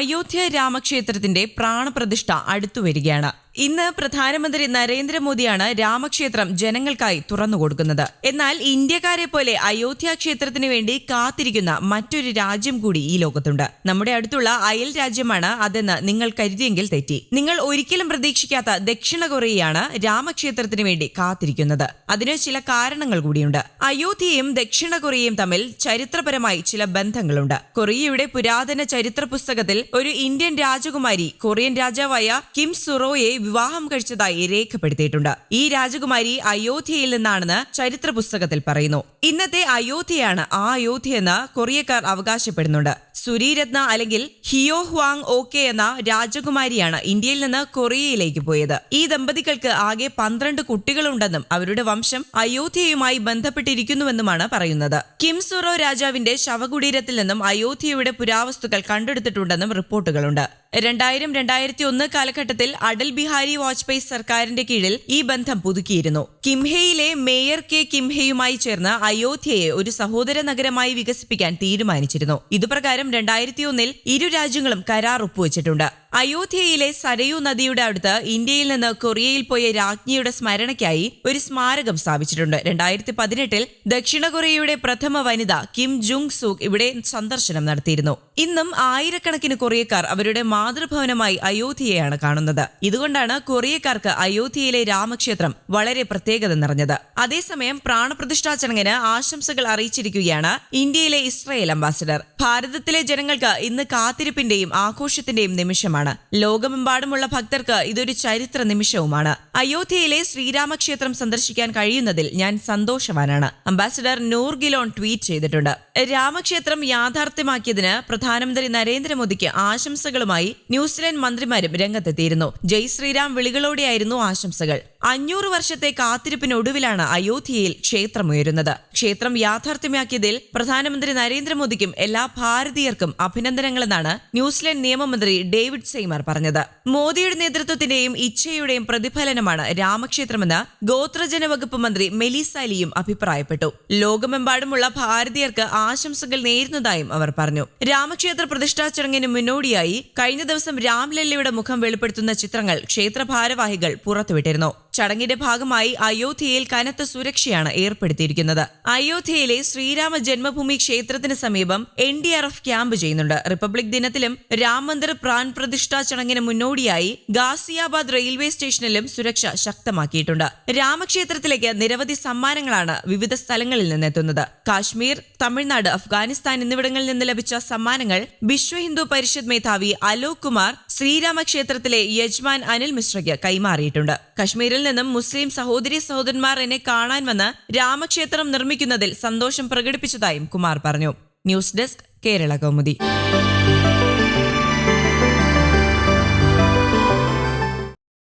അയോധ്യ രാമക്ഷേത്രത്തിന്റെ പ്രാണപ്രതിഷ്ഠ അടുത്തുവരികയാണ്. ഇന്ന് പ്രധാനമന്ത്രി നരേന്ദ്രമോദിയാണ് രാമക്ഷേത്രം ജനങ്ങൾക്കായി തുറന്നുകൊടുക്കുന്നത് എന്നാൽ ഇന്ത്യക്കാരെ പോലെ അയോധ്യ ക്ഷേത്രത്തിന് വേണ്ടി കാത്തിരിക്കുന്ന മറ്റൊരു രാജ്യം കൂടി ഈ ലോകത്തുണ്ട്. നമ്മുടെ അടുത്തുള്ള അയൽ രാജ്യമാണ് അതെന്ന് നിങ്ങൾ കരുതിയെങ്കിൽ തെറ്റി. നിങ്ങൾ ഒരിക്കലും പ്രതീക്ഷിക്കാത്ത ദക്ഷിണ കൊറിയയാണ് രാമക്ഷേത്രത്തിന് വേണ്ടി കാത്തിരിക്കുന്നത്. അതിന് ചില കാരണങ്ങൾ കൂടിയുണ്ട്. അയോധ്യയും ദക്ഷിണ കൊറിയയും തമ്മിൽ ചരിത്രപരമായി ചില ബന്ധങ്ങളുണ്ട്. കൊറിയയുടെ പുരാതന ചരിത്ര പുസ്തകത്തിൽ ഒരു ഇന്ത്യൻ രാജകുമാരി കൊറിയൻ രാജാവായ കിം സുറോയെ വിവാഹം കഴിച്ചതായി രേഖപ്പെടുത്തിയിട്ടുണ്ട്. ഈ രാജകുമാരി അയോധ്യയിൽ നിന്നാണെന്ന് ചരിത്ര പുസ്തകത്തിൽ പറയുന്നു. ഇന്നത്തെ അയോധ്യയാണ് ആ അയോധ്യയെന്ന് കൊറിയക്കാർ അവകാശപ്പെടുന്നുണ്ട്. സുരീരത്ന അല്ലെങ്കിൽ ഹിയോ ഹ്വാങ് ഓക്കെ എന്ന രാജകുമാരിയാണ് ഇന്ത്യയിൽ നിന്ന് കൊറിയയിലേക്ക് പോയത്. ഈ ദമ്പതികൾക്ക് ആകെ പന്ത്രണ്ട് കുട്ടികളുണ്ടെന്നും അവരുടെ വംശം അയോധ്യയുമായി ബന്ധപ്പെട്ടിരിക്കുന്നുവെന്നുമാണ് പറയുന്നത്. കിം സുറോ രാജാവിന്റെ ശവകുടീരത്തിൽ നിന്നും അയോധ്യയുടെ പുരാവസ്തുക്കൾ കണ്ടെടുത്തിട്ടുണ്ടെന്നും റിപ്പോർട്ടുകളുണ്ട്. രണ്ടായിരം രണ്ടായിരത്തി ഒന്ന് കാലഘട്ടത്തിൽ അടൽ ബിഹാരി വാജ്പേയി സർക്കാരിന്റെ കീഴിൽ ഈ ബന്ധം പുതുക്കിയിരുന്നു. കിംഹയിലെ മേയർ കെ കിംഹയുമായി ചേർന്ന് അയോധ്യയെ ഒരു സഹോദര നഗരമായി വികസിപ്പിക്കാൻ തീരുമാനിച്ചിരുന്നു. ഇതുപ്രകാരം രണ്ടായിരത്തി ഒന്നിൽ ഇരു രാജ്യങ്ങളും കരാർ ഒപ്പുവെച്ചിട്ടുണ്ട്. അയോധ്യയിലെ സരയു നദിയുടെ അടുത്ത് ഇന്ത്യയിൽ നിന്ന് കൊറിയയിൽ പോയ രാജ്ഞിയുടെ സ്മരണയ്ക്കായി ഒരു സ്മാരകം സ്ഥാപിച്ചിട്ടുണ്ട്. രണ്ടായിരത്തി പതിനെട്ടിൽ ദക്ഷിണ കൊറിയയുടെ പ്രഥമ വനിത കിം ജുങ് സൂക് ഇവിടെ സന്ദർശനം നടത്തിയിരുന്നു. ഇന്നും ആയിരക്കണക്കിന് കൊറിയക്കാർ അവരുടെ മാതൃഭവനമായി അയോധ്യയെയാണ് കാണുന്നത്. ഇതുകൊണ്ടാണ് കൊറിയക്കാർക്ക് അയോധ്യയിലെ രാമക്ഷേത്രം വളരെ പ്രത്യേകത നിറഞ്ഞത്. അതേസമയം പ്രാണപ്രതിഷ്ഠാ ചടങ്ങിന് ആശംസകൾ അറിയിച്ചിരിക്കുകയാണ് ഇന്ത്യയിലെ ഇസ്രായേൽ അംബാസിഡർ. ഭാരതത്തിലെ ജനങ്ങൾക്ക് ഇന്ന് കാത്തിരിപ്പിന്റെയും ആഘോഷത്തിന്റെയും നിമിഷമാണ് ലോകമെമ്പാടുമുള്ള ഭക്തർക്ക് ഇതൊരു ചരിത്ര നിമിഷവുമാണ്. അയോധ്യയിലെ ശ്രീരാമക്ഷേത്രം സന്ദർശിക്കാൻ കഴിയുന്നതിൽ ഞാൻ സന്തോഷവാനാണ്. അംബാസിഡർ നൂർ ഗിലോൺ ട്വീറ്റ് ചെയ്തിട്ടുണ്ട്. രാമക്ഷേത്രം യാഥാർത്ഥ്യമാക്കിയതിന് പ്രധാനമന്ത്രി നരേന്ദ്രമോദിക്ക് ആശംസകളുമായി ന്യൂസിലൻഡ് മന്ത്രിമാരും രംഗത്തെത്തിയിരുന്നു. ജയ് ശ്രീരാം വിളികളോടെയായിരുന്നു ആശംസകൾ. അഞ്ഞൂറ് വർഷത്തെ കാത്തിരിപ്പിനൊടുവിലാണ് അയോധ്യയിൽ ക്ഷേത്രമുയരുന്നത്. ക്ഷേത്രം യാഥാർത്ഥ്യമാക്കിയതിൽ പ്രധാനമന്ത്രി നരേന്ദ്രമോദിക്കും എല്ലാ ഭാരതീയർക്കും അഭിനന്ദനങ്ങളെന്നാണ് ന്യൂസിലൻഡ് നിയമമന്ത്രി ഡേവിഡ് സെയ്മർ പറഞ്ഞത്. മോദിയുടെ നേതൃത്വത്തിന്റെയും ഇച്ഛയുടെയും പ്രതിഫലനമാണ് രാമക്ഷേത്രമെന്ന് ഗോത്രജന വകുപ്പ് മന്ത്രി മെലീസ അലിയും അഭിപ്രായപ്പെട്ടു. ലോകമെമ്പാടുമുള്ള ഭാരതീയർക്ക് ആശംസകൾ നേരുന്നതായും അവർ പറഞ്ഞു. രാമക്ഷേത്ര പ്രതിഷ്ഠാ ചടങ്ങിന് മുന്നോടിയായി കഴിഞ്ഞ ദിവസം രാംലല്ലയുടെ മുഖം വെളിപ്പെടുത്തുന്ന ചിത്രങ്ങൾ ക്ഷേത്ര ഭാരവാഹികൾ പുറത്തുവിട്ടിരുന്നു. ചടങ്ങിന്റെ ഭാഗമായി അയോധ്യയിൽ കനത്ത സുരക്ഷയാണ് ഏർപ്പെടുത്തിയിരിക്കുന്നത്. അയോധ്യയിലെ ശ്രീരാമ ജന്മഭൂമി ക്ഷേത്രത്തിന് സമീപം N D R F camp ചെയ്യുന്നുണ്ട്. റിപ്പബ്ലിക് ദിനത്തിലും രാം മന്ദിർ പ്രാൺ പ്രതിഷ്ഠാ ചടങ്ങിന് മുന്നോടിയായി ഗാസിയാബാദ് റെയിൽവേ സ്റ്റേഷനിലും സുരക്ഷ ശക്തമാക്കിയിട്ടുണ്ട്. രാമക്ഷേത്രത്തിലേക്ക് നിരവധി സമ്മാനങ്ങളാണ് വിവിധ സ്ഥലങ്ങളിൽ നിന്നെത്തുന്നത്. കാശ്മീർ തമിഴ്നാട് അഫ്ഗാനിസ്ഥാൻ എന്നിവിടങ്ങളിൽ നിന്ന് ലഭിച്ച സമ്മാനങ്ങൾ വിശ്വ ഹിന്ദു പരിഷത്ത് മേധാവി അലോക് കുമാർ ശ്രീരാമക്ഷേത്രത്തിലെ യജ്മാൻ അനിൽ മിശ്രയ്ക്ക് കൈമാറിയിട്ടുണ്ട്. കശ്മീരിൽ നിന്നും മുസ്ലിം സഹോദരി സഹോദരന്മാർ എന്നെ കാണാൻ വന്ന് രാമക്ഷേത്രം നിർമ്മിക്കുന്നതിൽ സന്തോഷം പ്രകടിപ്പിച്ചതായും കുമാർ പറഞ്ഞു. News desk Kerala Kaumudi.